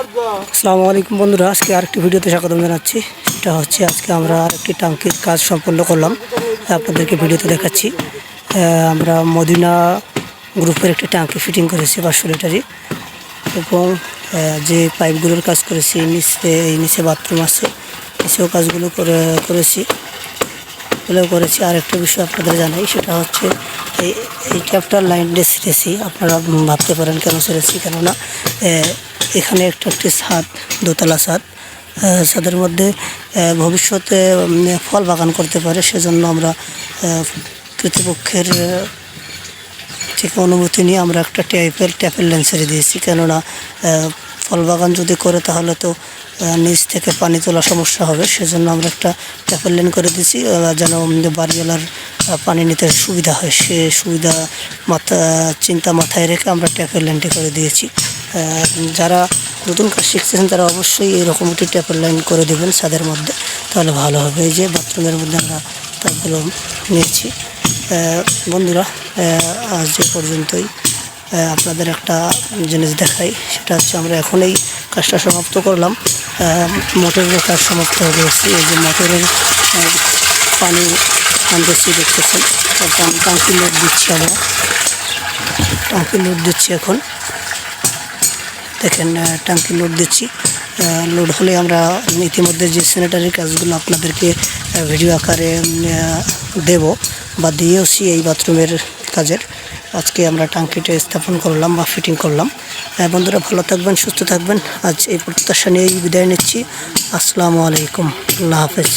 আসসালামু আলাইকুম বন্ধুরা, আজকে আরেকটি ভিডিওতে স্বাগতম জানাচ্ছি। সেটা হচ্ছে আজকে আমরা আরেকটি টাঙ্কির কাজ সম্পন্ন করলাম। আপনাদেরকে ভিডিওতে দেখাচ্ছি। আমরা মদিনা গ্রুপের একটি টাঙ্কি ফিটিং করেছি, পাঁচশো লিটারি এবং যে পাইপগুলোর কাজ করেছি, নিচে, এই নিচে বাথরুম আছে, নিচেও কাজগুলো করে, করেছি। এগুলো করেছি। আরেকটা বিষয় আপনাদের জানাই, সেটা হচ্ছে এই এই ট্যাপটার লাইন দিয়ে ছেড়েছি আপনারা ভাবতে পারেন কেন ছেড়েছি কেননা এখানে একটা একটি ছাদ, দোতলা ছাদ। ছাদের মধ্যে ভবিষ্যতে ফল বাগান করতে পারে, সেজন্য আমরা কর্তৃপক্ষের থেকে অনুমতি নিয়ে আমরা একটা ট্যাপের ট্যাপের ছেড়ে দিয়েছি। কেননা ফল বাগান যদি করে, তাহলে তো নিচ থেকে পানি তোলা সমস্যা হবে। সেজন্য আমরা একটা ট্যাপের লাইন করে দিয়েছি যেন বাড়িওয়ালার পানি নিতে সুবিধা হয়। সে সুবিধা মাথা, চিন্তা মাথায় রেখে আমরা ট্যাপের লাইনটি করে দিয়েছি। যারা নতুন কাজ শিখতেছেন, তারা অবশ্যই এরকম একটি ট্যাপের লাইন করে দেবেন ছাদের মধ্যে, তাহলে ভালো হবে। এই যে বাথরুমের মধ্যে আমরা তারগুলো নিয়েছি। বন্ধুরা আজ যে পর্যন্তই। আপনাদের একটা জিনিস দেখাই, সেটা হচ্ছে আমরা এখন এই কাজটা সমাপ্ত করলাম। মোটরের কাজ সমাপ্ত হয়ে গেছে। এই যে মোটরের পানি আনতেছি, দেখতেছেন। টাঙ্কি লোড দিচ্ছি আমরা। টাঙ্কি লোড দিচ্ছি এখন। দেখেন ট্যাঙ্কি লোড দিচ্ছি। লোড হলে আমরা ইতিমধ্যে যে স্যানিটারি কাজগুলো আপনাদেরকে ভিডিও আকারে দেব বা দিয়েওছি এই বাথরুমের কাজের, আজকে আমরা টাঙ্কিটা স্থাপন করলাম বা ফিটিং করলাম। বন্ধুরা ভালো থাকবেন, সুস্থ থাকবেন। আজ এই প্রত্যাশা নিয়েই বিদায় নিচ্ছি। আসসালামু আলাইকুম। আল্লাহ হাফেজ।